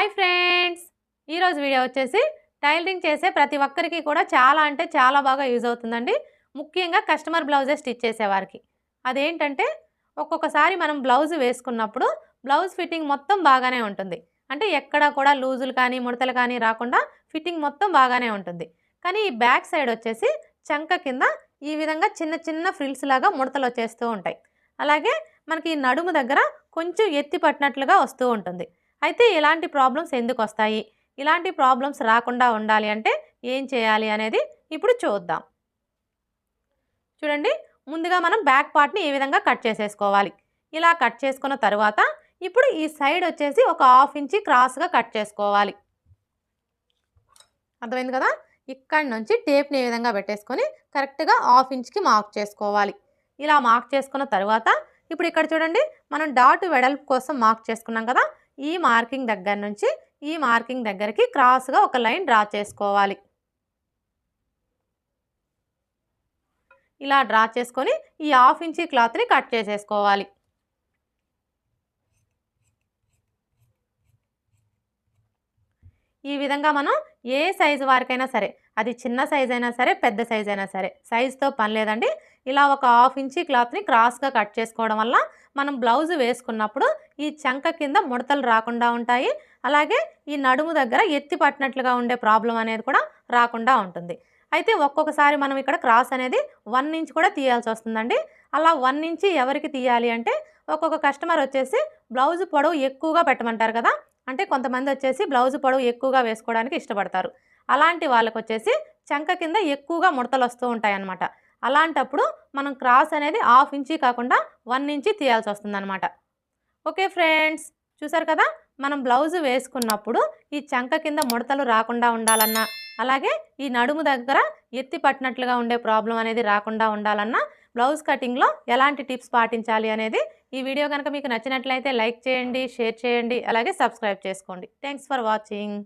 Hi friends ఈరోజు video వచ్చేసి tailoring చేసే ప్రతి ఒక్కరికి కూడా చాలా అంటే చాలా బాగా యూజ్ అవుతుందండి. ముఖ్యంగా కస్టమర్ బ్లౌజెస్ స్టిచ్ చేసేవారికి అదేంటంటే ఒక్కొక్కసారి మనం బ్లౌజ్ వేసుకున్నప్పుడు బ్లౌజ్ ఫిట్టింగ్ మొత్తం బాగానే ఉంటుంది. అంటే ఎక్కడ కూడా లూజులు కానీ ముడతలు కానీ రాకుండా ఫిట్టింగ్ మొత్తం బాగానే ఉంటుంది. కానీ ఈ బ్యాక్ సైడ్ వచ్చేసి చంక కింద ఈ విధంగా చిన్న చిన్న ఫ్రిల్స్ లాగా ముడతలు వచ్చేస్తూ ఉంటాయి. అలాగే మనకి ఈ నడుము దగ్గర కొంచెం ఎత్తి పట్టినట్లుగా వస్తూ ఉంటుంది. అయితే ఇలాంటి ప్రాబ్లమ్స్ ఎందుకు వస్తాయి ఇలాంటి ప్రాబ్లమ్స్ రాకుండా ఉండాలి అంటే ఏం చేయాలి అనేది ఇప్పుడు చూద్దాం. చూడండి ముందుగా మనం బ్యాక్ పార్ట్ని ఈ విధంగా కట్ చేసేసుకోవాలి? ఇలా కట్ చేసుకున్న తర్వాత ఇప్పుడు ఈ సైడ్ వచ్చేసి ఒక హాఫ్ ఇంచి క్రాస్గా కట్ చేసుకోవాలి. అర్థమైంది కదా? ఇక్కడి నుంచి టేప్ని ఈ విధంగా పెట్టేసుకొని కరెక్ట్గా హాఫ్ ఇంచ్కి మార్క్ చేసుకోవాలి. ఇలా మార్క్ చేసుకున్న తర్వాత ఇప్పుడు ఇక్కడ చూడండి మనం డాట్ వెడల్పు కోసం మార్క్ చేసుకున్నాం కదా? ఈ మార్కింగ్ దగ్గర నుంచి ఈ మార్కింగ్ దగ్గరికి క్రాస్గా ఒక లైన్ డ్రా చేసుకోవాలి. ఇలా డ్రా చేసుకొని ఈ హాఫ్ ఇంచీ క్లాత్ని కట్ చేసేసుకోవాలి. ఈ విధంగా మనం ఏ సైజు వారికైనా సరే అది చిన్న సైజ్ అయినా సరే పెద్ద సైజ్ అయినా సరే సైజుతో పని లేదండి. ఇలా ఒక హాఫ్ ఇంచీ క్లాత్ని క్రాస్గా కట్ చేసుకోవడం వల్ల మనం బ్లౌజ్ వేసుకున్నప్పుడు ఈ చంక కింద ముడతలు రాకుండా ఉంటాయి. అలాగే ఈ నడుము దగ్గర ఎత్తి పట్టినట్లుగా ఉండే ప్రాబ్లం అనేది కూడా రాకుండా ఉంటుంది. అయితే ఒక్కొక్కసారి మనం ఇక్కడ క్రాస్ అనేది వన్ ఇంచ్ కూడా తీయాల్సి వస్తుందండి. అలా వన్ ఇంచి ఎవరికి తీయాలి అంటే ఒక్కొక్క కస్టమర్ వచ్చేసి బ్లౌజ్ పొడవు ఎక్కువగా పెట్టమంటారు కదా అంటే కొంతమంది వచ్చేసి బ్లౌజ్ పొడవు ఎక్కువగా వేసుకోవడానికి ఇష్టపడతారు. అలాంటి వాళ్ళకు వచ్చేసి చంక కింద ఎక్కువగా ముడతలు వస్తూ ఉంటాయి అన్నమాట అలాంటప్పుడు మనం క్రాస్ అనేది హాఫ్ ఇంచి కాకుండా వన్ ఇంచి తీయాల్సి వస్తుందన్నమాట. ఓకే ఫ్రెండ్స్ చూసారు కదా? మనం బ్లౌజ్ వేసుకున్నప్పుడు ఈ చంక కింద ముడతలు రాకుండా ఉండాలన్నా అలాగే ఈ నడుము దగ్గర ఎత్తి పట్టినట్లుగా ఉండే ప్రాబ్లం అనేది రాకుండా ఉండాలన్నా బ్లౌజ్ కటింగ్లో ఎలాంటి టిప్స్ పాటించాలి అనేది ఈ వీడియో కనుక మీకు నచ్చినట్లయితే లైక్ చేయండి షేర్ చేయండి అలాగే సబ్స్క్రైబ్ చేసుకోండి. Thanks for watching.